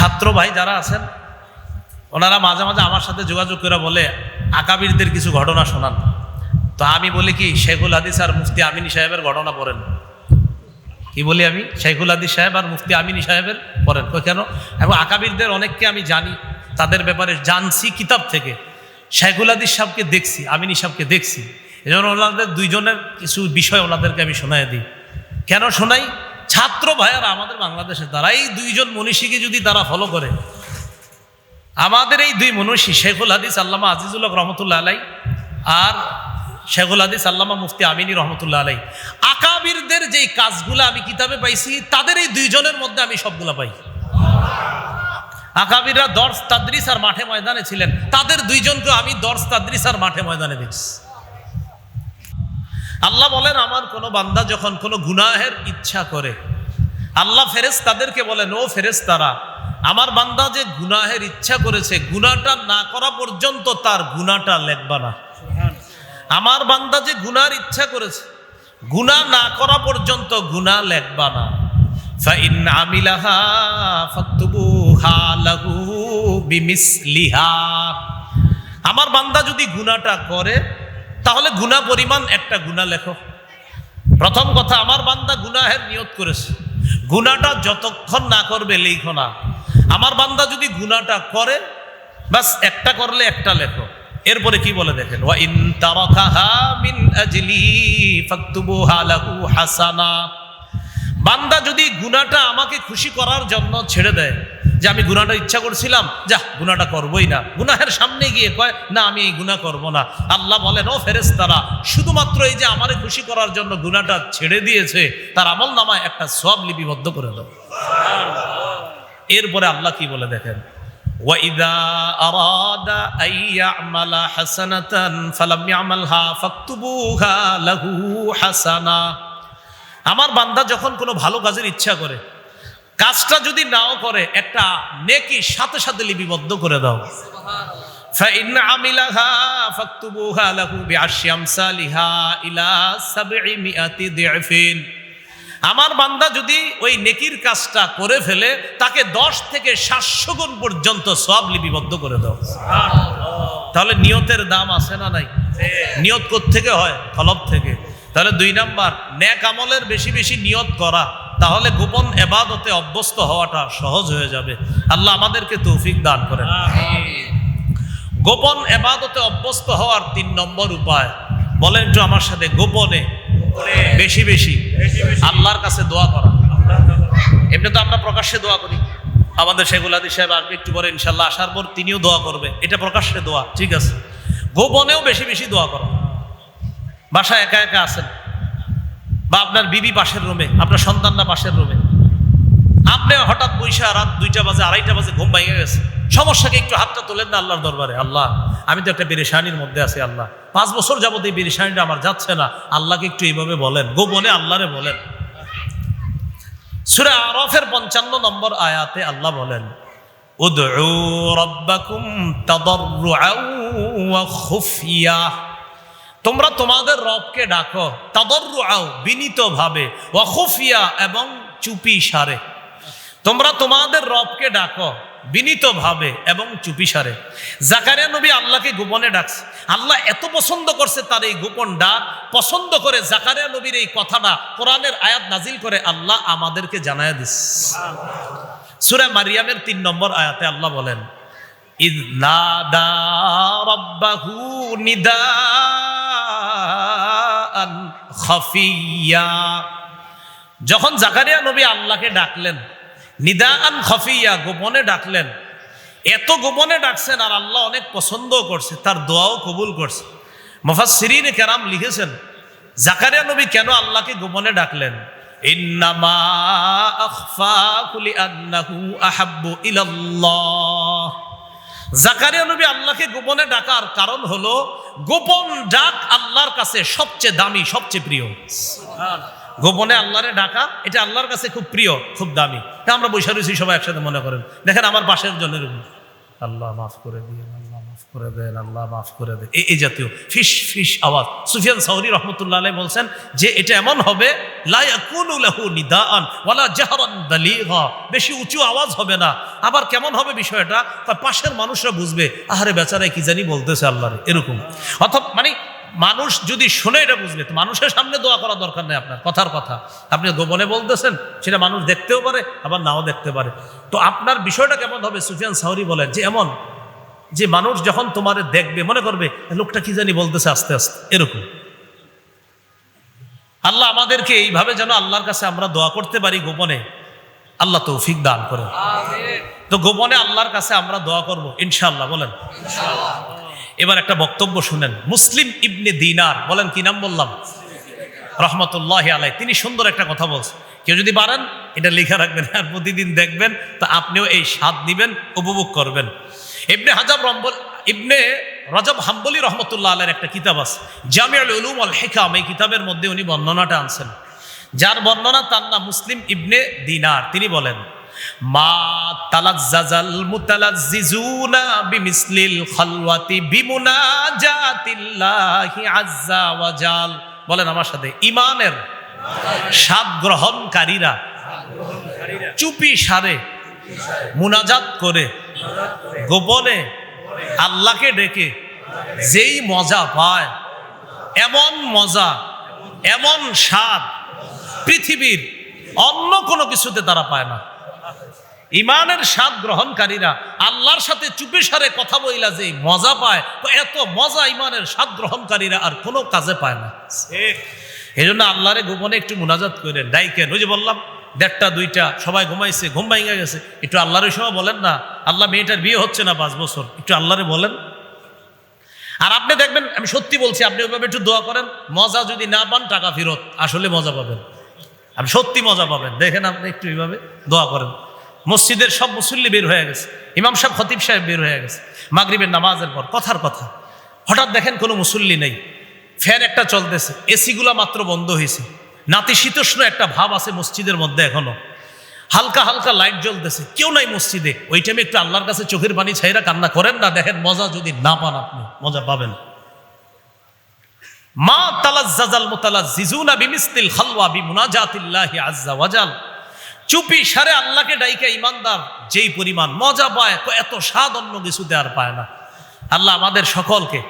ছাত্র ভাই যারা আছেন, ওনারা মাঝে মাঝে আমার সাথে যোগাযোগ করে বলে, আকাবিরদের কিছু ঘটনা শোনান। তো আমি বলি কি, শেখুল হাদিস আর মুফতি আমিনী সাহেবের ঘটনা পড়েন। কি বলি আমি? শেখুল হাদিস সাহেব আর মুফতি আমিনী সাহেবের পড়েন। কেন? এবং আকাবিরদের অনেককে আমি জানি, তাদের ব্যাপারে জানছি কিতাব থেকে। শেখুল হাদিস সাহেবকে দেখছি, আমিনী সাহেবকে দেখছি। এই জন্য ওনাদের দুইজনের কিছু বিষয় ওনাদেরকে আমি শোনাই দিই। কেন শোনাই? ছাত্র ভাইয়ারা আমাদের বাংলাদেশে তারা এই দুইজন মনীষীকে যদি তারা ফলো করে, আমাদের এই দুই মনীষী, শেখুল হাদিস আল্লামা আজিজুল্লাহ রহমতুল্লাহ আলাই আর শেখুল হাদিস আল্লামা মুফতি আমিনী রহমতুল্লাহ আলাই। আকাবিরদের যেই কাজগুলো আমি কিতাবে পাইছি, তাদের এই দুইজনের মধ্যে আমি সবগুলা পাই। আকাবিররা দর্শ তাদ্রিস আর মাঠে ময়দানে ছিলেন, তাদের দুইজনকে আমি দর্শ তাদ্রিস আর মাঠে ময়দানে দেখছি। আল্লাহ বলেন, আমার কোনো বান্দা যখন কোনো গুনাহের ইচ্ছা করে, আল্লাহ ফেরেস তাদেরকে বলেন, ও ফেরেস তারা আমার বান্দা যে গুনাহের ইচ্ছা করেছে গুনাটা না করা পর্যন্ত তার গুনাটা লেখবা না। আমার বান্দা যে গুনার ইচ্ছা করেছে, গুনাহ না করা পর্যন্ত গুনাহ লেখবা না। আমার বান্দা যদি গুনাহটা করে তাহলে গুনাহ পরিমাণ একটা গুনাহ লেখো। প্রথম কথা, আমার বান্দা গুনাহের নিয়ত করেছে। গুনাটা যতক্ষণ না করবে, লেখো না। আমার বান্দা যদি গুনাটা করে বাস একটা করলে একটা লেখো। এরপরে কি বলে দেখেন? বান্দা যদি গুনাটা আমাকে খুশি করার জন্য ছেড়ে দেয় যে আমি গুনাটা ইচ্ছা করছিলাম যা গুনাটা করবই না গুনাহের সামনে গিয়ে কয় না আমি এই গুনাহ করব না আল্লাহ বলেন ও ফেরেশতারা শুধুমাত্র এই যে আমারে খুশি করার জন্য গুনাটা ছেড়ে দিয়েছে তার আমল নামায় একটা সব লিপিবদ্ধ করে দাও এরপরে আল্লাহ কি বলে দেখেন وَإِذَا أَرَادَ أَن يَعْمَلَ حَسَنَةً فَلَمْ يَعْمَلْهَا فَاكْتُبُوهَا لَهُ حَسَنًا আমার বান্দা যখন কোনো ভালো কাজের ইচ্ছা করে কাজটা যদি নাও করে একটা নেকি সাথে সাথে লিপিবদ্ধ করে দাও فإن عملها فاكتبوها له بعشر أمثالها إلى سبعمائة ضعف আমার বান্দা যদি ওই নেকির কাজটা করে ফেলে তাকে দশ থেকে সাতশো গুণ পর্যন্ত সব লিপিবদ্ধ করে দাও তাহলে নিয়তের দাম আছে না নাই নিয়ত থেকে হয় তলব থেকে তাহলে দুই নাম্বার ন্যাক আমলের বেশি বেশি নিয়ত করা তাহলে গোপন এবাদতে অভ্যস্ত হওয়াটা সহজ হয়ে যাবে। আল্লাহ আমাদেরকে তৌফিক দান করেন। গোপন এবাদতে অভ্যস্ত হওয়ার তিন নম্বর উপায় বলেন একটু আমার সাথে গোপনে বেশি বেশি আল্লাহর কাছে দোয়া করা। এমনি তো আমরা প্রকাশ্যে দোয়া করি। আমাদের শেখুল আদি সাহেব আসবে একটু পরে ইনশাল্লাহ আসার পর তিনিও দোয়া করবে। এটা প্রকাশ্যে দোয়া ঠিক আছে। গোপনেও বেশি বেশি দোয়া করো। বাসায় একা একা আছেন? বা আপনার বিবি পাশের রুমে, আপনার সন্তানরা পাশের রুমে? আপনি হঠাৎ বৈশা রাত দুইটা বাজে, আড়াইটা বাজে ঘুম ভেঙে গেছে। সমস্যাকে একটু হাতটা তোলেন না আল্লাহর দরবারে? আল্লাহ, আমি তো একটা বেরেশানির মধ্যে আছি, আল্লাহ। পাঁচ বছর যাবত এই বেরেশানিটা আমার যাচ্ছে না। আল্লাহকে একটু এইভাবে বলেন, গোপনে আল্লাহরে বলেন। সুরে আরফের পঞ্চান্ন নম্বর আয়াতে আল্লাহ বলেন, উদউ রব্বাকুম তাদাররুআ ওয়া খুফিয়া। তোমরা তোমাদের রবকে ডাকো তাদররুআ বিনীতভাবে, ওয়া খুফিয়া এবং চুপি সারে। তোমরা তোমাদের রবকে ডাকো বিনীতভাবে এবং চুপি সারে। জাকারিয়া নবী আল্লাহকে গোপনে ডাকছে। আল্লাহ এত পছন্দ করছে তার এই গোপন ডাক পছন্দ করে জাকারিয়া নবীর এই কথাটা কোরআনের আয়াত নাজিল করে আল্লাহ আমাদেরকে জানায় দিস। সুরে মারিয়ামের তিন নম্বর আয়াতে আল্লাহ বলেন, ইদ নাদা রব্বাহু যখন জাকারিয়া নবী আল্লাহকে ডাকলেন, নিদাআন খাফিয়া, গোপনে ডাকলেন, এত গোপনে ডাকছেন আর আল্লাহ অনেক পছন্দও করছে, তার দোয়াও কবুল করছে। মুফাসসিরিন কেরাম লিখেছেন, জাকারিয়া নবী কেন আল্লাহকে গোপনে ডাকলেন? ইন্নামা আখফাকু লিআন্নাহু আহাব্বু ইলাল্লাহ। জাকারিয়া নবী আল্লাহকে গোপনে ডাকার কারণ হলো, গোপন ডাক আল্লাহর কাছে সবচেয়ে দামি, সবচেয়ে প্রিয়। গোপনে আল্লাহরে ডাকা, এটা আল্লাহর কাছে খুব প্রিয়, খুব দামি। তা আমরা বৈশা রয়েছি সবাই একসাথে মনে করেন। দেখেন আমার পাশের জনের আল্লাহ মাফ করে দিয়ে করে দেন, আল্লাহ মাফ করে দেন। এই- জাতীয় ফিস ফিস আওয়াজ। সুফিয়ান সাউরি রহমতুল্লাহ আলাই বলছেন যে এটা এমন হবে বেশি উঁচু আওয়াজ হবে না। আবার কেমন হবে বিষয়টা? তার পাশের মানুষরা বুঝবে, আহারে বেচারায় কি জানি বলতেছে আল্লাহর, এরকম। অথবা মানে মানুষ যদি শুনে এটা বুঝবে, তো মানুষের সামনে দোয়া করা দরকার নেই আপনার, কথার কথা। আপনি গোপনে বলতেছেন, সেটা মানুষ দেখতেও পারে, আবার নাও দেখতে পারে। তো আপনার বিষয়টা কেমন হবে? সুফিয়ান সাউরি বলেন যে এমন যে মানুষ যখন তোমার দেখবে মনে করবে লোকটা কি জানি বলতেছে আস্তে আস্তে। এরকম। আল্লাহ আমাদেরকে এইভাবে যেন আল্লাহর কাছে আমরা দোয়া করতে পারি গোপনে আল্লাহ তৌফিক দান করে তো গোপনে আল্লাহর কাছে আমরা দোয়া করব ইনশাআল্লাহ বলেন। এবার একটা বক্তব্য শুনেন। মুসলিম ইবনে দিনার বলেন কি নাম বললাম? রহমতুল্লাহ আলাই তিনি সুন্দর একটা কথা বলছেন। কেউ যদি পারেন এটা লিখে রাখবেন আর প্রতিদিন দেখবেন তা আপনিও এই স্বাদ নিবেন উপভোগ করবেন। ইবনে হাজাব রম্বল, ইবনে রজব হাম্বলি রহমতুল্লাহ আলের একটা কিতাব আছে। জামিয়াল উলুম আল হেকাম, এই কিতাবের মধ্যে উনি বর্ণনাটা আনছেন। যার বর্ণনা তার নাম মুসলিম ইবনে দিনার। তিনি বলেন, মা তালাজ্জাজাল মুতালাজ্জিজুনা বিমিসলিল খালওয়াতি বিমুনাজাতিল্লাহি আজ্জা ওয়া জাল। বলেন আমার সাথে, ইমানের স্বাদ গ্রহণকারীরা চুপি সারে মুনাজাত করে গোপনে আল্লাহকে ডেকে যেই মজা পায়, এমন মজা, এমন স্বাদ পৃথিবীর অন্য কোনো কিছুতে তারা পায় না। ইমানের স্বাদ গ্রহণকারীরা আল্লাহর সাথে চুপি সারে কথা বইলা যে মজা পায় এত মজা ইমানের স্বাদ গ্রহণকারীরা আর কোনো কাজে পায় না। এই জন্য আল্লাহরে গোপনে একটু মোনাজাত করেন, ডাইকেন, ওই যে বললাম, দেড়টা, দুইটা, সবাই ঘুমাইছে, ঘুম ভাঙা গেছে। একটু আল্লাহর ওই সময় বলেন না আল্লাহ মেয়েটার বিয়ে হচ্ছে না পাঁচ বছর। একটু আল্লাহরে বলেন। আর আপনি দেখবেন, আমি সত্যি বলছি, আপনি ওইভাবে একটু দোয়া করেন, মজা যদি না পান, টাকা ফেরত। আসলে মজা পাবেন। আপনি সত্যি মজা পাবেন। দেখেন আপনি একটু এইভাবে দোয়া করেন। মসজিদের সব মুসল্লি বের হয়ে গেছে। ইমাম সাহেব, খতিব সাহেব বের হয়ে গেছে। মাগরিবের নামাজের পর, কথার কথা। হঠাৎ দেখেন কোনো মুসল্লি নেই। ফ্যান একটা চলতেছে। এসিগুলা মাত্র বন্ধ হয়েছে। নাতিশীতোষ্ণ একটা ভাব আছে মসজিদের মধ্যে এখনও। হালকা হালকা লাইট জ্বলতেছে। কেউ নাই মসজিদে। ওই টাইমে একটু আল্লাহর কাছে চোখের পানি ছাইরা কান্না করেন না দেখেন মজা যদি না পান আপনি মজা পাবেন। মা তালাজ্জাজাল মুতালাজ্জিজুনা বিমিসলিল খালওয়া বিমুনাজাতিল্লাহি আজ্জা ওয়াজাল। চুপি সারে আল্লাহকে ডাইকা ইমানদার যেই পরিমাণ মজা পায় তো এত স্বাদ অন্য কিছুতে আর পায় না। আল্লাহ আমাদের সকলকে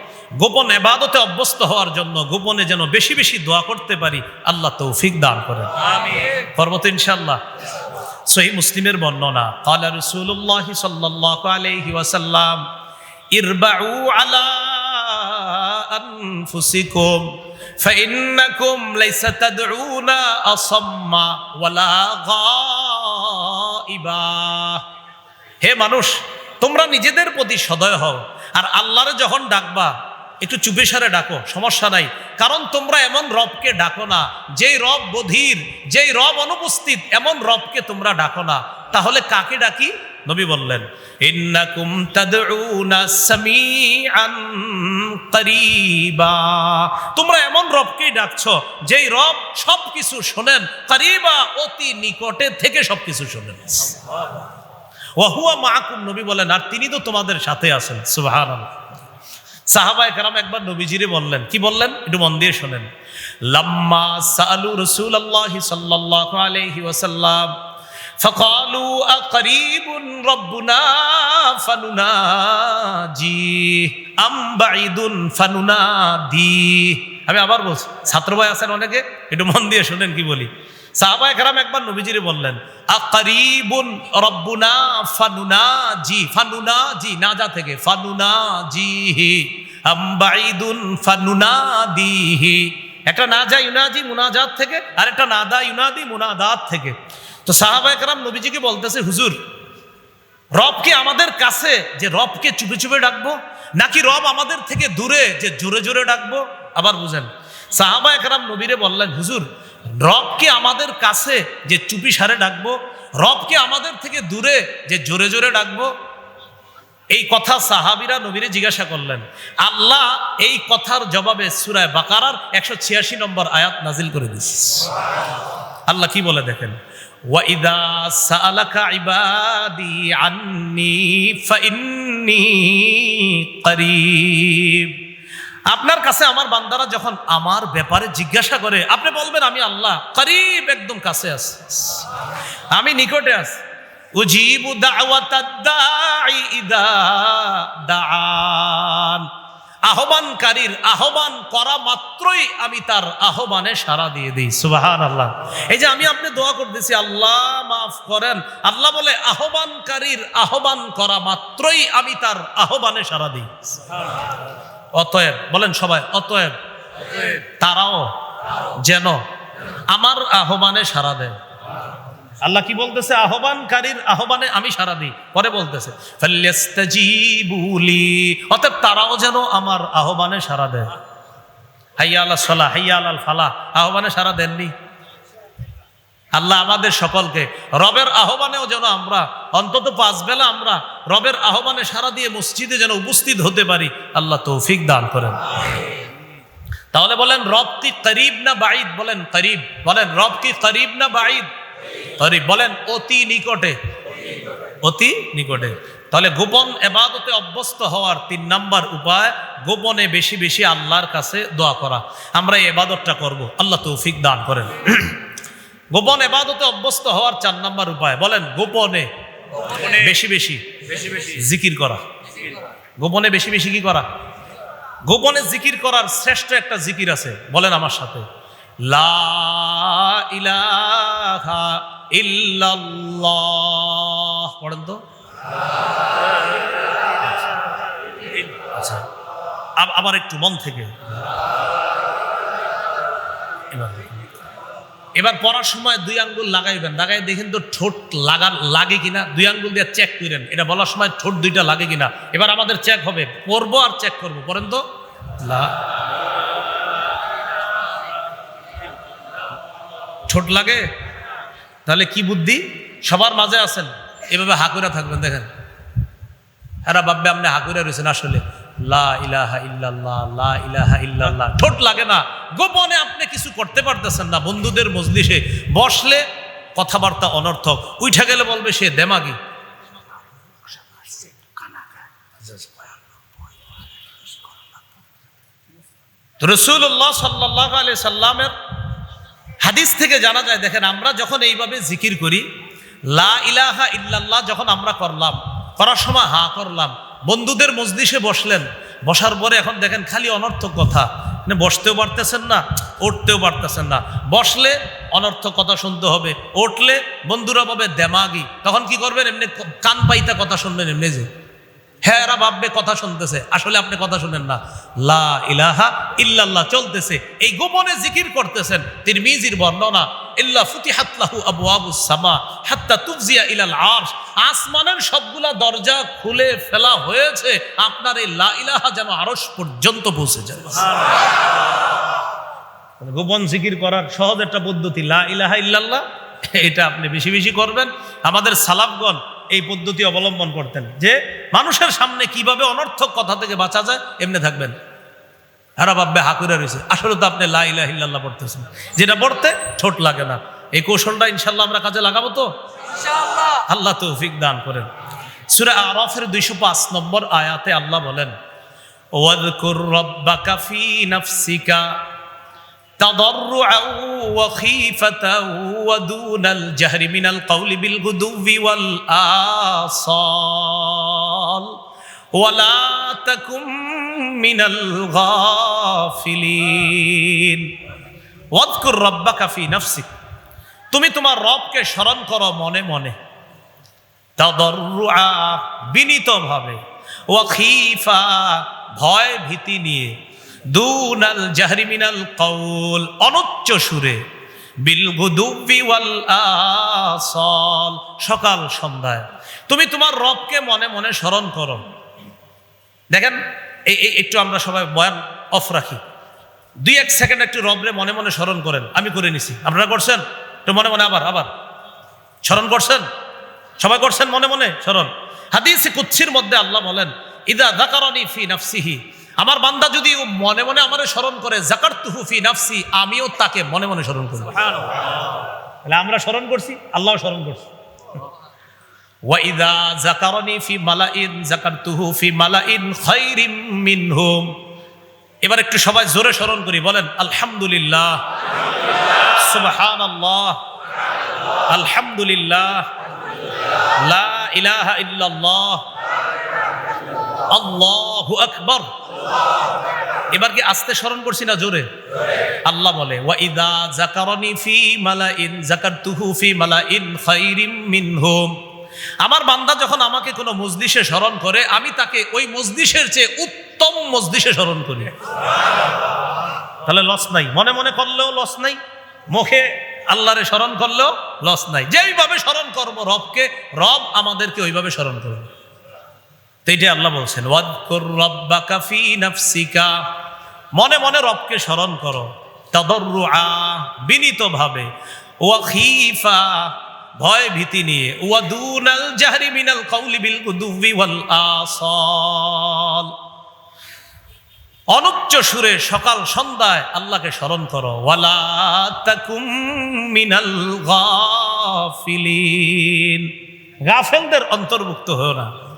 গোপন এবাদতে অভ্যস্ত হওয়ার জন্য গোপনে যেন বেশি বেশি দোয়া করতে পারি আল্লাহ তৌফিক দান করেন। পর্বত ইনশাল্লাহ সহি মুসলিমের বর্ণনা قال رسول الله صلى الله عليه وسلم اربعوا على انفسكم فانكم ليس تدعون اصم ولا غائبا হে মানুষ তোমরা নিজেদের প্রতি সদয় হও আর আল্লাহরে যখন ডাকবা একটু চুপে সারে ডাকো সমস্যা নাই। কারণ তোমরা এমন রবকে ডাকো না যেই রব বধির যেই রব অনুপস্থিত এমন রবকে তোমরা ডাকো না। তাহলে কাকে ডাকি? নবী বললেন ইন্নাকুম তাদউনা সামিআন করিবা। তোমরা এমন রবকেই ডাকছো যেই রব সবকিছু শোনেন করিবা অতি নিকটে থেকে সবকিছু শোনেন। ওয়াহুয়া মাহকুম নবী বলেন আর তিনি তো তোমাদের সাথে আছেন সুবাহান সাহাবায় কারাম একবার নবীজিরে বললেন কি বললেন একটু মন দিয়ে শোনেন লাম্মা সালু রসুল আল্লাহ সাল্লাল্লাহু আলাইহি ওয়াসাল্লাম فقالوا أقريب ربنا فنناجي أم بعيد فننادي আমি আবার বলছি ছাত্র ভাই আছেন অনেকে একটু মন দিয়ে শুনেন কি বলি সাহাবায়ে কেরাম একবার নবীজিরে বললেন, আকারিবুন রব্বুনা ফানুনাজি ফানুনাজি নাজা থেকে ফানুনা ফানুনাজিহি আম্বাইদুন ফানুনাদিহি, একটা নাজা ইউনাজি মুনাজাত থেকে, আর একটা নাদা ইউনাদি মুনাদাত থেকে। তো সাহাবায়ে কেরাম নবীজিকে বলতেছে, হুজুর রবকে আমাদের কাছে যে রবকে চুপে চুপে ডাকবো, নাকি রব আমাদের থেকে দূরে যে জোরে জোরে ডাকবো? আবার বুঝেন সাহাবা একরাম নবীরে বললেন, হুজুর রবকে আমাদের কাছে যে চুপি সারে ডাকবো রবকে আমাদের থেকে দূরে যে জোরে জোরে ডাকবো এই কথা সাহাবিরা নবীরে জিজ্ঞাসা করলেন আল্লাহ এই কথার জবাবে সুরায় বাকারার একশো ছিয়াশি নম্বর আয়াত নাজিল করে দিচ্ছে আল্লাহ কি বলে দেখেন وَإِذَا سَأَلَكَ عِبَادِي عَنِّي فَإِنِّي আন্নি করিব আপনার কাছে আমার বান্দারা যখন আমার ব্যাপারে জিজ্ঞাসা করে, আপনি বলবেন, আমি আল্লাহ, করিব একদম কাছে আছি। আমি নিকটে আছি। উজিবু দাআন। আহ্বানকারীর আহ্বান করা মাত্রই আমি তার আহ্বানে সাড়া দিয়ে দিই। সুবাহান আল্লাহ এই যে আমি আপনি দোয়া করতেছি, আল্লাহ মাফ করেন। আল্লাহ বলে, আহ্বানকারীর আহ্বান করা মাত্রই আমি তার আহ্বানে সাড়া দিই। অতএব, বলেন সবাই, অতএব তারাও যেন আমার আহ্বানে সাড়া দেয়। আল্লাহ কি বলতেছে? আহ্বানকারীর আহ্বানে আমি সারা দিই। পরে বলতেছে অতএব তারাও যেন আমার আহ্বানে সারা দেয়। হাইয়া আল্লাহ সলা হাইয়া আল ফালা আহ্বানে সারা দেননি। আল্লাহ আমাদের সকলকে রবের আহ্বানেও যেন আমরা, অন্তত পাঁচ বেলা আমরা রবের আহ্বানে সারা দিয়ে মসজিদে যেন উপস্থিত হতে পারি, আল্লাহ তৌফিক দান করেন। তাহলে বলেন, রব কি করিব না বাঈদ? বলেন, করিব। বলেন, রব কি করিব না বাঈদ? করিব। বলেন, অতি নিকটে। অতি নিকটে। তাহলে গোপন এবাদতে অভ্যস্ত হওয়ার তিন নাম্বার উপায়, গোপনে বেশি বেশি আল্লাহর কাছে দোয়া করা। আমরা এই এবাদতটা করব। আল্লাহ তৌফিক দান করেন। গোপন এবাদতে অভ্যস্ত হওয়ার চার নাম্বার উপায়। বলেন গোপনে। বেশি বেশি। জিকির করা। গোপনে বেশি বেশি কি করা? গোপনে জিকির করার শ্রেষ্ঠ একটা জিকির আছে। বলেন আমার সাথে। লা ইলাহা ইল্লাল্লাহ। পড়েন তো। আচ্ছা। আব- আবার একটু মন থেকে। এবার। এবার পড়ার সময় দুই আঙ্গুল লাগাইবেন। লাগাই দেখেন তো ঠোঁট লাগার লাগে কিনা? দুই আঙ্গুল দিয়ে চেক করেন। এটা বলার সময় ঠোঁট দুইটা লাগে কিনা? এবার আমাদের চেক হবে। পড়ব আর চেক করব। পড়েন তো? লা ঠোঁট লাগে? তাহলে কি বুদ্ধি? সবার মাঝে আছেন। এভাবে হাকুরা থাকবেন, দেখেন। হ্যাঁ ভাববে আপনি হাকুরা রয়েছেন আসলে। লা ইলাহা ইল্লাল্লাহ ইলাহা ইল্লাল্লাহ। ঠোঁট লাগে না। গোপনে আপনি কিছু করতে পারতেছেন না বন্ধুদের মজলিসে। বসলে কথাবার্তা অনর্থক। উঠে গেলে বলবে, সে দেমাগি। রসুল্লাহ সাল্লাহ আলি সাল্লামের হাদিস থেকে জানা যায়, দেখেন, আমরা যখন এইভাবে জিকির করি, লা ইলাহা ইল্লাল্লাহ যখন আমরা করলাম, করার সময় হা করলাম বন্ধুদের মজলিসে বসলেন। বসার পরে এখন দেখেন খালি অনর্থক কথা। মানে বসতেও পারতেছেন না উঠতেও পারতেছেন না। বসলে অনর্থক কথা শুনতে হবে উঠলে বন্ধুরা পাবে দেমাগি। তখন কি করবেন? এমনি কান পাইতা কথা শুনবেন এমনি যে। হ্যাঁ এরা ভাববে কথা শুনতেছে, আসলে আপনি কথা শুনেন না। লা ইলাহা ইল্লাল্লাহ, চলতেছে। এই গোপনে জিকির করতেছেন। তিনি তিরমিজির বর্ণনা ইল্লা ফুতিহাত লাহু আবওয়াবুস সামা হাত্তা তুফজিয়া ইলাল আরশ। আসমানের সবগুলা দরজা খুলে ফেলা হয়েছে, আপনার এই লা ইলাহা যেন আরশ পর্যন্ত পৌঁছে যায়। গোপন জিকির করার সহজ একটা পদ্ধতি, লা ইলাহা ইল্লাল্লাহ, এটা আপনি বেশি বেশি করবেন। আমাদের সালাফগণ এই পদ্ধতি অবলম্বন করতেন যে, মানুষের সামনে কীভাবে অনর্থক কথা থেকে বাঁচা যায়, এমনি থাকবেন। হারা ভাববে হাকুরা রয়েছে আসলে তো আপনি লা ইলাহা ইল্লাল্লাহ পড়তেছেন যেটা পড়তে ঠোঁট লাগে না এই কৌশলটা ইনশাল্লাহ আমরা কাজে লাগাবো তো আল্লাহ তৌফিক দান করেন সুরা আরফের দুইশো পাঁচ নম্বর আয়াতে আল্লাহ বলেন ওয়াদকুর রব্বাকা ফি নাফসিকা تضرعا وخيفة ودون الجهر من القول بالغدو والآصال ولا تكن মিনাল গাফিলিন। ওয়াদকুর রব্বাকা ফি নাফসিক। তুমি তোমার রবকে স্মরণ করো মনে মনে। তাদরুআ বিনীতভাবে। ওয়াখিফা ভয় ভীতি নিয়ে। দুনাল জাহরিমিনাল কৌল অনুচ্চ সুরে। আসল। সকাল সন্ধ্যায়। তুমি তোমার রবকে মনে মনে স্মরণ করো। দেখেন একটু আমরা সবাই বয়ান অফ রাখি। দুই এক সেকেন্ড একটু রবরে মনে মনে স্মরণ করেন। আমি করে নিছি। আপনারা করছেন? একটু মনে মনে আবার আবার। স্মরণ করছেন? সবাই করছেন মনে মনে? স্মরণ। হাদিস কুচ্ছির মধ্যে আল্লাহ বলেন, ইদা দাকারনি ফি নাফসিহি। আমার বান্দা যদি ও মনে মনে আমারে স্মরণ করে জাকার তুহু ফি নাফসি, আমিও তাকে মনে মনে স্মরণ করব। তাহলে আমরা স্মরণ করছি, আল্লাহ স্মরণ করছি। ওয়াইদা জাকারনি ফি মালাইন জাকারতুহু ফি মালাইন খাইরিম মিনহুম এবার একটু সবাই জোরে স্মরণ করি, বলেন, আলহামদুলিল্লাহ। সুবহানাল্লাহ। আলহামদুলিল্লাহ। লা ইলাহা ইল্লাল্লাহ। আল্লাহু আকবার। এবার কি আস্তে স্মরণ করছি না জোরে? আল্লাহ বলে, ওয়াইদা জাকারনি ফি মালাইন জাকারতুহু ফি মালাইন খাইরিম মিনহুম। আমার বান্দা যখন আমাকে কোনো মজলিসে স্মরণ করে, আমি তাকে ওই মজলিসের চেয়ে উত্তম মজলিসে স্মরণ করি। তাহলে লস নাই। মনে মনে করলেও লস নাই, মুখে আল্লাহরে স্মরণ করলেও লস নাই। যেইভাবে স্মরণ করব রবকে, রব আমাদেরকে ওইভাবে স্মরণ করবে। এইটাই আল্লাহ বলছেন, ওয়াদকুর রব্বাকা ফি নাফসিকা। মনে মনে রবকে স্মরণ করো। তাদররুআ, বিনীতভাবে। ওয়া খিফা ভয় ভীতি নিয়ে ওয়া দুনাল জাহরি মিনাল কওলি বিল গুদুবি ওয়াল আসাল। অনুচ্চ সুরে সকাল সন্ধ্যায় আল্লাহকে স্মরণ করো, ওয়ালা তাকুম মিনাল গাফিলিন। গাফেলদের অন্তর্ভুক্ত হও না।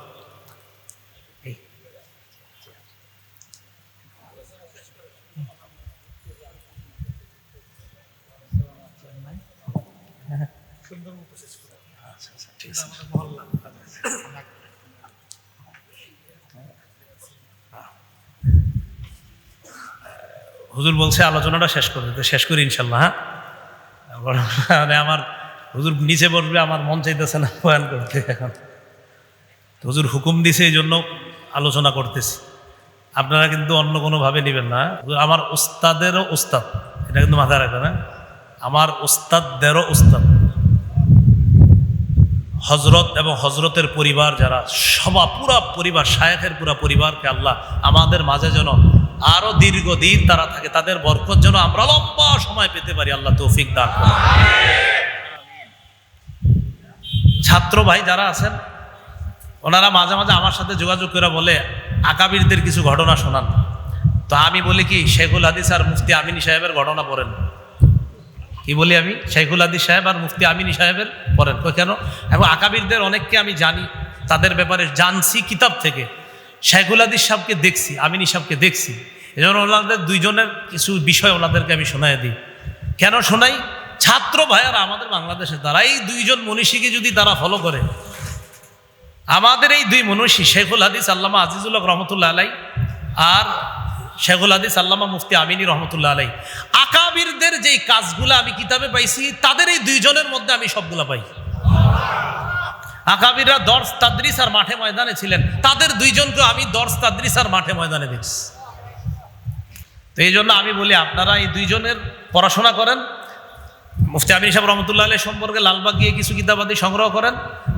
হুজুর বলছে, আলোচনাটা শেষ করে দিতে শেষ করি ইনশাল্লাহ হ্যাঁ? মানে আমার হুজুর নিচে বসবে, আমার মন চাইতেছে না, বয়ান করতে। এখন তো হুজুর হুকুম দিছে, এই জন্য আলোচনা করতেছি। আপনারা কিন্তু অন্য কোনোভাবে নেবেন না। আমার উস্তাদেরও উস্তাদ, এটা কিন্তু মাথায় রাখবেন না আমার উস্তাদদেরও উস্তাদ। হজরত এবং হজরতের পরিবার যারা, সবা, পুরা পরিবার, শায়েখের পুরা পরিবারকে আল্লাহ আমাদের মাঝে যেন আরও দীর্ঘদিন তারা থাকে, তাদের বরকত যেন আমরা লম্বা সময় পেতে পারি, আল্লাহ তৌফিক দান। ছাত্র ভাই যারা আছেন, ওনারা মাঝে মাঝে আমার সাথে যোগাযোগ করে বলে, আকাবিরদের কিছু ঘটনা শোনান। তো আমি বলি কি, শেখুল হাদিস আর মুফতি আমিনী সাহেবের ঘটনা পড়েন। কি বলি আমি? শেখুল হাদিস সাহেব আর মুফতি আমিনী সাহেবের পড়েন। কেন? এবং আকাবিরদের অনেককে আমি জানি, তাদের ব্যাপারে জানছি কিতাব থেকে। শেখুল হাদিস সাহেবকে দেখছি, আমিনী সাহেবকে দেখছি। এই জন্য ওনাদের দুইজনের কিছু বিষয় ওনাদেরকে আমি শোনাই দিই। কেন শোনাই? ছাত্র ভাইয়ারা আমাদের বাংলাদেশে এই দুইজন মনীষীকে যদি তারা ফলো করে, আমাদের এই দুই মনীষী, শেখুল হাদিস আল্লামা আজিজুল্লাহ রহমতুল্লাহ আলাই আর শেখুল হাদিস আল্লামা মুফতি আমিনী রহমতুল্লাহ আলাই, আকাবিরদের যেই কাজগুলো আমি কিতাবে পাইছি, তাদের এই দুইজনের মধ্যে আমি সবগুলা পাই। আকাবিররা দর্শ তাদ্রিস আর মাঠে ময়দানে ছিলেন। তাদের দুইজনকে আমি দর্শ তাদ্রিস আর মাঠে ময়দানে দেখছি। তো এই জন্য আমি বলি, আপনারা এই দুইজনের পড়াশোনা করেন। মুফতি আমিন সাহেব রহমতুল্লাহ আলী সম্পর্কে লালবাগ গিয়ে কিছু কিতাবাদি সংগ্রহ করেন।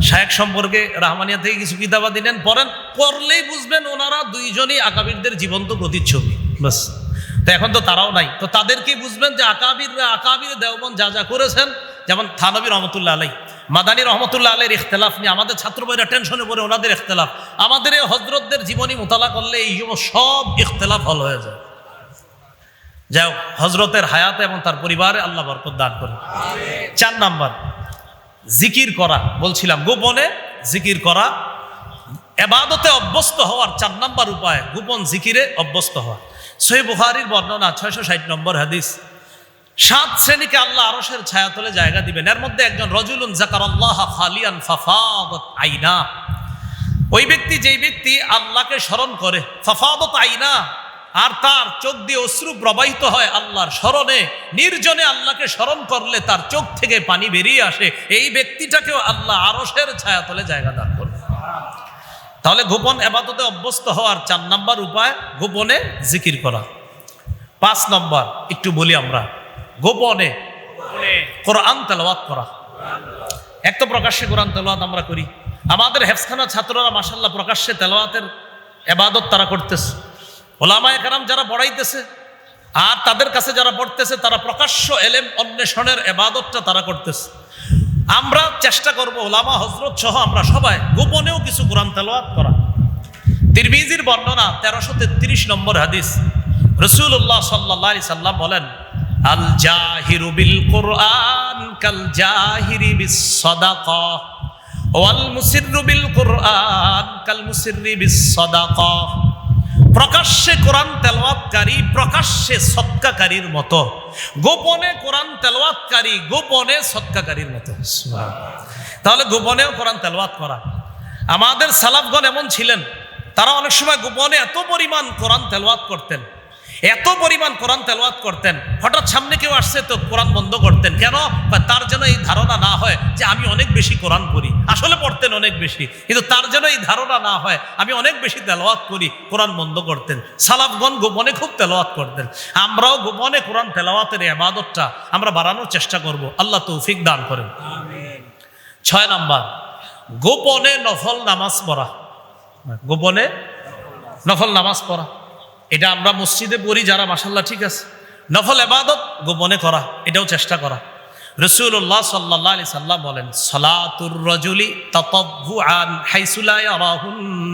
শায়েক সম্পর্কে রাহমানিয়া থেকে কিছু কিতাবাদি নেন, পড়েন। পড়লেই বুঝবেন ওনারা দুইজনই আকাবিরদের জীবন্ত প্রতিচ্ছবি। বাস তো এখন তো তারাও নাই। তো তাদেরকেই বুঝবেন যে আকাবিররা, আকাবির দেওবন যা যা করেছেন, যেমন থানবী রহমতুল্লাহ আলাই মাদানী রহমতুল্লাহ আলের ইখতলাফ নিয়ে আমাদের ছাত্র ভাইরা টেনশনে পড়ে, ওনাদের ইখতলাফ। আমাদের এই হজরতদের জীবনী মোতালা করলে এই জন্য সব ইখতলাফ হল হয়ে যায়। যাই হোক, হজরতের হায়াতে এবং তার পরিবারে আল্লাহ বরকত দান করে চার নাম্বার, জিকির করা, বলছিলাম, গোপনে জিকির করা, এবাদতে অভ্যস্ত হওয়ার চার নাম্বার উপায়, গোপন জিকিরে অভ্যস্ত হওয়া। সহি বুখারির বর্ণনা, ছয়শো ষাট নম্বর হাদিস। সাত শ্রেণীকে আল্লাহ আরসের ছায়াতলে জায়গা দিবেন। এর মধ্যে একজন রজুলুন জাকার আল্লাহ খালিয়ান ফাফাদত আইনা। ওই ব্যক্তি যেই ব্যক্তি আল্লাহকে স্মরণ করে, ফাফাদত আইনা, আর তার চোখ দিয়ে অশ্রু প্রবাহিত হয় আল্লাহর স্মরণে, নির্জনে আল্লাহকে স্মরণ করলে তার চোখ থেকে পানি বেরিয়ে আসে, এই ব্যক্তিটাকেও আল্লাহ আরসের ছায়াতলে জায়গা দান করবে। তাহলে গোপন এবাদতে অভ্যস্ত হওয়ার চার নম্বর উপায়, গোপনে জিকির করা। পাঁচ নম্বর, একটু বলি আমরা। গোপনে। কোরআন তেলাওয়াত করা। এক তো প্রকাশ্যে কোরআন তেলাওয়াত আমরা করি। আমাদের হেফসখানা ছাত্ররা মাসাল্লাহ প্রকাশ্যে তেলাওয়াতের এবাদত তারা করতেছে। ওলামায় কারাম যারা পড়াইতেছে আর তাদের কাছে যারা পড়তেছে তারা প্রকাশ্য এলেম অন্বেষণের এবাদতটা তারা করতেছে। আমরা চেষ্টা করব ওলামা হজরত সহ আমরা সবাই গোপনেও কিছু কোরআন তেলাওয়াত করা। তিরমিজির বর্ণনা তেরোশো তেত্রিশ নম্বর হাদিস। রসুল্লাহ সাল্লাহ সাল্লাম বলেন আল জাহিরু বিল কোরআন কাল জাহিরি ওয়াল মুসিররু বিল কুরআন কাল মুসিররি বিস সাদাকা প্রকাশ্যে কোরআন তেলাওয়াতকারী প্রকাশ্যে সৎকাকারীর মতো, গোপনে কোরআন তেলাওয়াতকারী গোপনে সৎকাকারীর মতো। তাহলে গোপনেও কোরআন তেলাওয়াত করা। আমাদের সালাফগণ এমন ছিলেন, তারা অনেক সময় গোপনে এত পরিমাণ কোরআন তেলাওয়াত করতেন। এত পরিমাণ কোরআন তেলাওয়াত করতেন, হঠাৎ সামনে কেউ আসছে তো কোরআন বন্ধ করতেন। কেন? তার যেন এই ধারণা না হয় যে আমি অনেক বেশি কোরআন পড়ি। আসলে পড়তেন অনেক বেশি, কিন্তু তার যেন এই ধারণা না হয়, আমি অনেক বেশি তেলাওয়াত করি, কোরআন বন্ধ করতেন। সালাফগণ গোপনে খুব তেলাওয়াত করতেন। আমরাও গোপনে কোরআন তেলাওয়াতের এই আবাদতটা আমরা বাড়ানোর চেষ্টা করব। আল্লাহ তৌফিক দান করেন। ছয় নাম্বার, গোপনে নফল নামাজ পড়া। গোপনে নফল নামাজ পড়া। এটা আমরা মসজিদে পড়ি যারা মাসাল্লাহ ঠিক আছে? নফল এবাদত গোপনে করা, এটাও চেষ্টা করা। রসুল্লাহ সাল্লাহ আলি সাল্লাম বলেন, সলাতুর রজুলি ততব্বু আন হাইসুলাই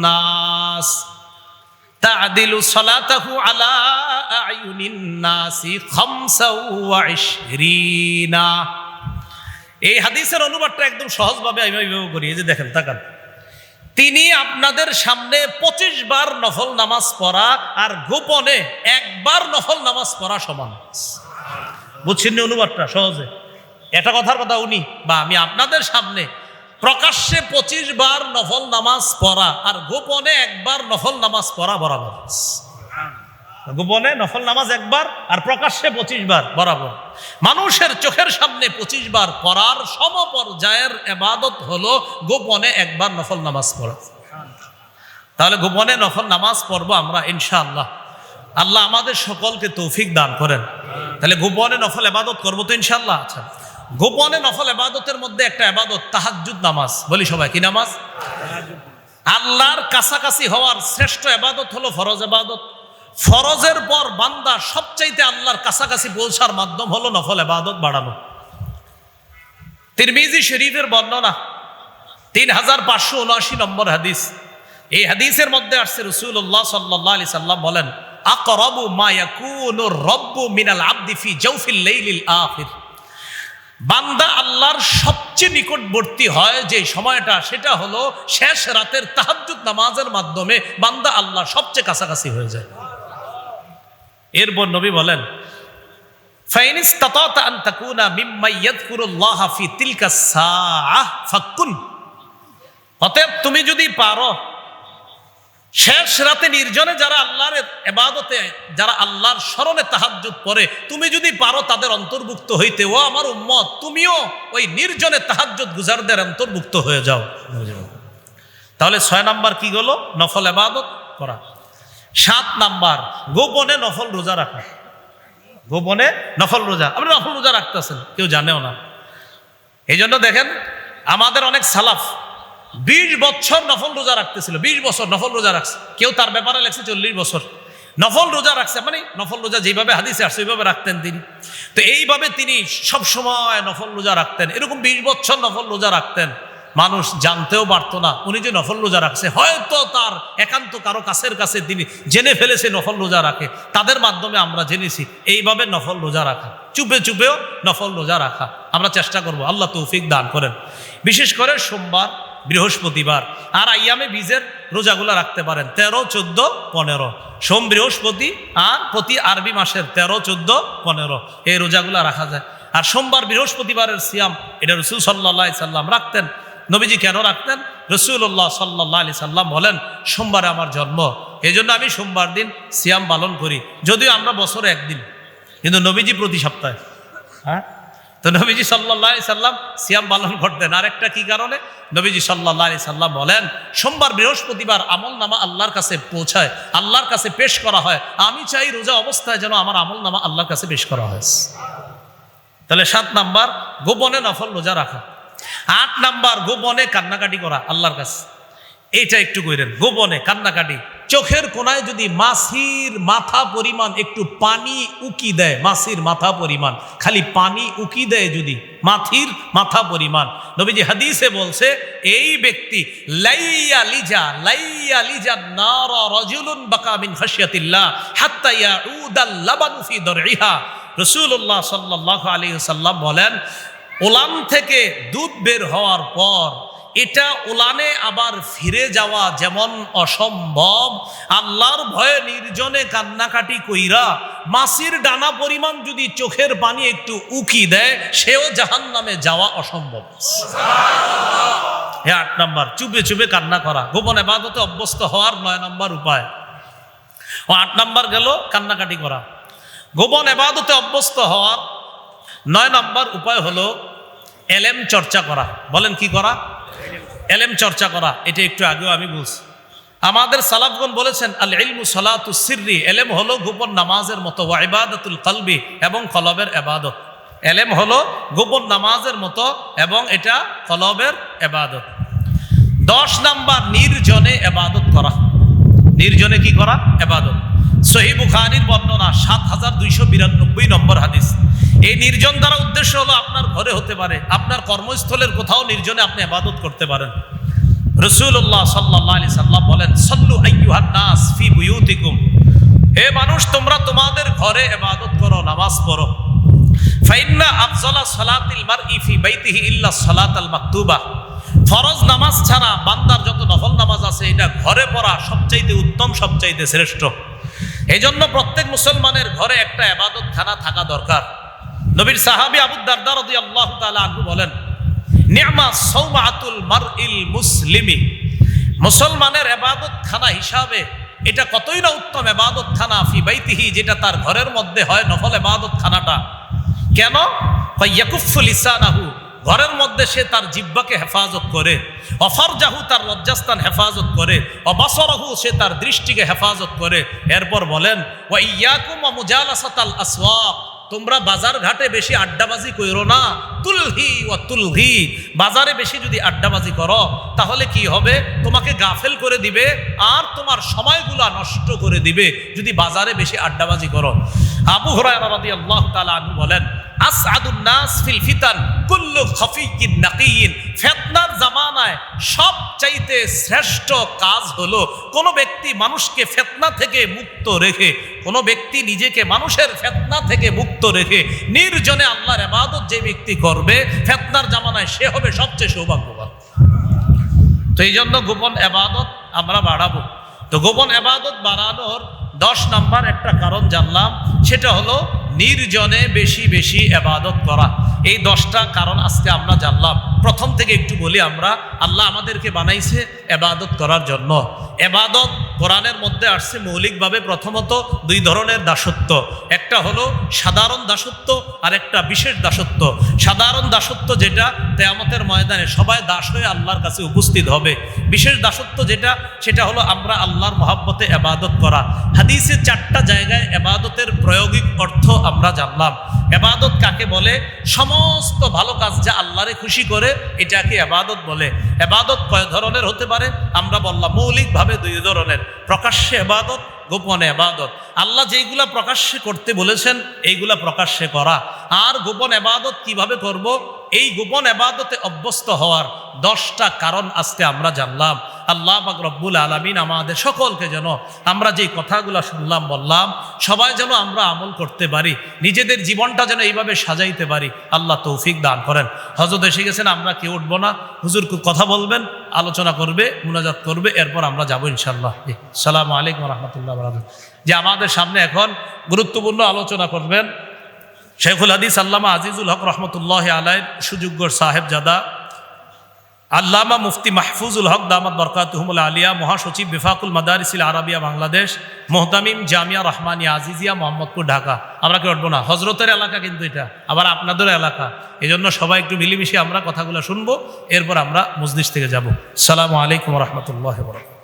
নাস। তাদিলু সলাতাহু আলা আয়ুনিন নাসি খামসা ওয়া ইশরিনা। এই হাদিসের অনুবাদটা একদম সহজভাবে আমি করি, এই যে দেখেন, তাকান। তিনি আপনাদের সামনে পঁচিশ বার নফল নামাজ পড়া আর গোপনে একবার নফল নামাজ পড়া সমান। বুঝছেন অনুবাদটা সহজে? এটা কথার কথা উনি বা আমি আপনাদের সামনে প্রকাশ্যে পঁচিশ বার নফল নামাজ পড়া আর গোপনে একবার নফল নামাজ পড়া বরাবর। গোপনে নফল নামাজ একবার আর প্রকাশ্যে পঁচিশ বার বরাবর। মানুষের চোখের সামনে পঁচিশ বার পড়ার সমপর্যায়ের এবাদত হলো গোপনে একবার নফল নামাজ পড়া। তাহলে গোপনে নফল নামাজ পড়ব আমরা ইনশাআল্লাহ। আল্লাহ আমাদের সকলকে তৌফিক দান করেন। তাহলে গোপনে নফল এবাদত করব তো ইনশাআল্লাহ? আচ্ছা। গোপনে নফল এবাদতের মধ্যে একটা এবাদত তাহাজুদ নামাজ। বলি সবাই, কি নামাজ? আল্লাহর কাছাকাছি হওয়ার শ্রেষ্ঠ এবাদত হলো ফরজ এবাদত। ফরজের পর বান্দা সবচাইতে আল্লাহর কাছাকাছি পৌঁছার মাধ্যম হলো নফল এবাদত বাড়ানো। তিরমিজি শরীফের বর্ণনা, তিন হাজার পাঁচশো উনআশি নম্বর হাদিস। এই হাদিসের মধ্যে আসছে রসুল্লাহ সাল্লাহ আলি সাল্লাম বলেন, আকরাবু মা ইয়াকুনু রব্বু মিনাল আবদি ফি জাওফিল লাইলিল আখির। বান্দা আল্লাহর সবচেয়ে নিকটবর্তী হয় যে সময়টা, সেটা হলো শেষ রাতের তাহাজ্জুদ নামাজের মাধ্যমে বান্দা আল্লাহ সবচেয়ে কাছাকাছি হয়ে যায়। এরপর নবী বলেন অতএব তুমি যদি পারো, শেষ রাতে নির্জনে যারা আল্লাহর এবাদতে যারা আল্লাহর স্মরণে তাহাজ্জুদ পড়ে, তুমি যদি পারো তাদের অন্তর্ভুক্ত হইতে, ও আমার উম্মত, তুমিও ওই নির্জনে তাহাজ্জুদ গুজারদের অন্তর্ভুক্ত হয়ে যাও। তাহলে ছয় নাম্বার কি গেল? নফল এবাদত করা। সাত নাম্বার, গোপনে নফল রোজা রাখা। গোপনে নফল রোজা। আপনি নফল রোজা রাখতেছেন, কেউ জানেও না। এই জন্য দেখেন, আমাদের অনেক সালাফ বিশ বছর নফল রোজা রাখতেছিল, বিশ বছর নফল রোজা রাখছে। কেউ তার ব্যাপারে লেখছে চল্লিশ বছর। নফল রোজা রাখছে মানে নফল রোজা যেভাবে হাদিসে আসছে, ওইভাবে রাখতেন তিনি। তো এইভাবে তিনি সব সময় নফল রোজা রাখতেন। এরকম বিশ বছর নফল রোজা রাখতেন। মানুষ জানতেও পারতো না। উনি যে নফল রোজা রাখছে, হয়তো তার একান্ত কারও কাছের কাছে তিনি জেনে ফেলেছে নফল রোজা রাখে। তাদের মাধ্যমে আমরা জেনেছি, এইভাবে নফল রোজা রাখা। চুপে চুপেও নফল রোজা রাখা। আমরা চেষ্টা করব, আল্লাহ তৌফিক দান করেন। বিশেষ করে সোমবার, বৃহস্পতিবার। আর আইয়ামে বীজের রোজাগুলো রাখতে পারেন, তেরো, চোদ্দ, পনেরো। সোম, বৃহস্পতি আর প্রতি আরবি মাসের তেরো, চোদ্দ, পনেরো। এই রোজাগুলো রাখা যায়। আর সোমবার, বৃহস্পতিবারের সিয়াম, এটা রসুল সাল্লাহ সাল্লাম রাখতেন। নবীজি কেন রাখতেন? রসুল্লাহ সাল্লাহ আলি সাল্লাম বলেন, সোমবারে আমার জন্ম। এই জন্য আমি সোমবার দিন সিয়াম পালন করি। যদিও আমরা বছরে একদিন, কিন্তু নবীজি প্রতি সপ্তাহে। হ্যাঁ? তো নবীজি সাল্লাহ আলি সাল্লাম সিয়াম পালন করতেন। আরেকটা কি কারণে? নবীজি সাল্লাহ আলি সাল্লাম বলেন, সোমবার বৃহস্পতিবার আমল নামা আল্লাহর কাছে পৌঁছায়, আল্লাহর কাছে পেশ করা হয়। আমি চাই রোজা অবস্থায় যেন আমার আমল নামা আল্লাহর কাছে পেশ করা হয়। তাহলে সাত নাম্বার, গোপনে নফল রোজা রাখা। আট নাম্বার, গোপনে কান্নাকাটি করা, আল্লাহর কাছে। এইটা একটু কইরেন, গোপনে কান্নাকাটি। চোখের কোনায় যদি মাছির মাথা পরিমাণ একটু পানি উকি দেয়, মাছির মাথা পরিমাণ, খালি পানি উকি দেয় যদি, মাথির মাথা পরিমাণ। নবীজি হাদিসে বলছে, এই ব্যক্তি, লাইয়া লিজা লাইয়া লিজা নার রাজুলুন বাকা মিন খাশিয়াতিল্লাহ, হাত্তা ইয়াউদাল লাবানু ফি দরইহা রাসূলুল্লাহ সাল্লাল্লাহু আলাইহি সাল্লাম বলেন ওলান থেকে দুধ বের হওয়ার পর, এটা উলানে আবার ফিরে যাওয়া যেমন অসম্ভব। আল্লাহর ভয়ে নির্জনে কান্নাকাটি কইরা মাসির ডানা পরিমাণ যদি চোখের পানি একটু উকি দেয়, সেও জাহান নামে যাওয়া অসম্ভব। হ্যাঁ আট নাম্বার, চুপে চুপে কান্না করা। গোপন এবাদতে অভ্যস্ত হওয়ার নয় নাম্বার উপায়। ও আট নাম্বার গেল কান্নাকাটি করা। গোপন এবাদতে অভ্যস্ত হওয়ার নয় নাম্বার উপায় হলো এলেম চর্চা করা। বলেন কি করা? এলেম চর্চা করা। এটা একটু আগেও আমি বলছি। আমাদের সালাফগণ বলেছেন, আল ইলমু সালাতু সিররি। এলেম হলো গোপন নামাজের মতো, ওয়া ইবাদাতুল কলবি এবং কলবের এবাদত। এলেম হলো গোপন নামাজের মতো এবং এটা কলবের এবাদত। দশ নাম্বার, নির্জনে এবাদত করা। নির্জনে কি করা? এবাদত। সহি বুখারির বর্ণনা সাত হাজার দুইশো বিরানব্বই নম্বর হাদিস। এই নির্জন দ্বারা উদ্দেশ্য হলো আপনার ঘরে হতে পারে, আপনার কর্মস্থলের কোথাও নির্জনে আপনি এবাদত করতে পারেন। রসুল্লাহ সাল্লাহ আলি সাল্লাম বলেন, সল্লু আইয়ুহান নাস ফি বুয়ুতিকুম। হে মানুষ, তোমরা তোমাদের ঘরে এবাদত করো, নামাজ পড়ো। ফাইন্না আফজলা সালাতিল মারই ফি বাইতিহি ইল্লা সালাতাল মাকতুবা। ফরজ নামাজ ছাড়া বান্দার যত নফল নামাজ আছে, এটা ঘরে পড়া সবচাইতে উত্তম, সবচাইতে শ্রেষ্ঠ। এই জন্য প্রত্যেক মুসলমানের ঘরে একটা এবাদত খানা থাকা দরকার। নবীর সাহাবি আবু দারদার আল্লাহ বলেন, নিয়ামা সৌমাতুল মারইল মুসলিমি। মুসলমানের এবাদত খানা হিসাবে এটা কতই না উত্তম এবাদত খানা ফি বাইতিহি, যেটা তার ঘরের মধ্যে হয় নফল এবাদত খানাটা। কেন? ইয়াকুফুল ইসানাহু ঘরের মধ্যে সে তার জিব্বাকে হেফাজত করে অফার জাহু তার লজ্জাস্থান হেফাজত করে, অবাসরহু সে তার দৃষ্টিকে হেফাজত করে। এরপর বলেন ও ইয়াকুম মুজালাসাতাল আসওয়াক, তোমরা বাজার ঘাটে বেশি আড্ডাবাজি করো না, তুলহি ও তুলহি। বাজারে বেশি যদি আড্ডাবাজি করো, তাহলে কি হবে? তোমাকে গাফেল করে দিবে আর তোমার সময়গুলা নষ্ট করে দিবে যদি বাজারে বেশি আড্ডাবাজি করো। আবু রাদিয়াল্লাহু তাআলা আনহু বলেন জামানায় সবচাইতে শ্রেষ্ঠ কাজ হলো ব্যক্তি মানুষকে থেকে মুক্ত রেখে, কোন ব্যক্তি নিজেকে মানুষের ফেতনা থেকে মুক্ত রেখে নির্জনে আল্লাহর ইবাদত যে ব্যক্তি করবে, ফেতনার জামানায় সে হবে সবচেয়ে সৌভাগ্যবান। তো এই জন্য গোপন এবাদত আমরা বাড়াবো। তো গোপন এবাদত বাড়ানোর দশ নাম্বার একটা কারণ জানলাম, সেটা হলো নির্জনে বেশি বেশি এবাদত করা। এই দশটা কারণ আজকে আমরা জানলাম। প্রথম থেকে একটু বলি আমরা, আল্লাহ আমাদেরকে বানাইছে এবাদত করার জন্য। এবাদত কোরআনের মধ্যে আসছে মৌলিকভাবে প্রথমত দুই ধরনের দাসত্ব। একটা হলো সাধারণ দাসত্ব আর একটা বিশেষ দাসত্ব, সাধারণ দাসত্ব যেটা তেয়ামতের ময়দানে সবাই দাস হয়ে আল্লাহর কাছে উপস্থিত হবে। বিশেষ দাসত্ব যেটা, সেটা হলো আমরা আল্লাহর মহাব্বতে এবাদত করা। হাদিসে চারটা জায়গায় এবাদতের প্রয়োগিক অর্থ আমরা জানলাম। এবাদত কাকে বলে? সমস্ত ভালো কাজ যা আল্লাহরে খুশি করে, এটাকে এবাদত বলে। এবাদত কয় ধরনের হতে পারে? আমরা বললাম মৌলিকভাবে দুই ধরনের। প্রকাশ্যে এবাদত গোপনে এবাদত। আল্লাহ যেইগুলা প্রকাশ্যে করতে বলেছেন, এইগুলা প্রকাশ্যে করা। আর গোপন এবাদত কীভাবে করব? এই গোপন এবাদতে অভ্যস্ত হওয়ার দশটা কারণ আজকে আমরা জানলাম। আল্লাহ পাক রব্বুল আলমিন আমাদের সকলকে যেন আমরা যেই কথাগুলো শুনলাম, বললাম, সবাই যেন আমরা আমল করতে পারি, নিজেদের জীবনটা যেন এইভাবে সাজাইতে পারি, আল্লাহ তৌফিক দান করেন। হজরত এসে গেছেন, আমরা কেউ উঠবো না? হুজুর কথা বলবেন, আলোচনা করবে, মুনাজাত করবে, এরপর আমরা যাব ইনশাল্লাহ সালাম আলাইকুম রহমতুল্লাহ যে আমাদের সামনে এখন গুরুত্বপূর্ণ আলোচনা করবেন শেখুল হাদিস আল্লামা আজিজুল হক রহমতুল্লাহ আলাইর সুযোগ্য সাহেব জাদা, আল্লামা মুফতি মাহফুজুল হক দামাদ বরকাতুহমুল আলিয়া, মহাসচিব বিফাকুল মাদারিসিল আরাবিয়া বাংলাদেশ, মোহতামিম জামিয়া রহমানিয়া আজিজিয়া মোহাম্মদপুর ঢাকা। আমরা কি উঠবো না? হজরতের এলাকা কিন্তু এটা, আবার আপনাদের এলাকা। এই জন্য সবাই একটু মিলেমিশে আমরা কথাগুলো শুনব, এরপর আমরা মসজিদ থেকে যাব। সালামু আলাইকুম রহমতুল্লাহ বরকাত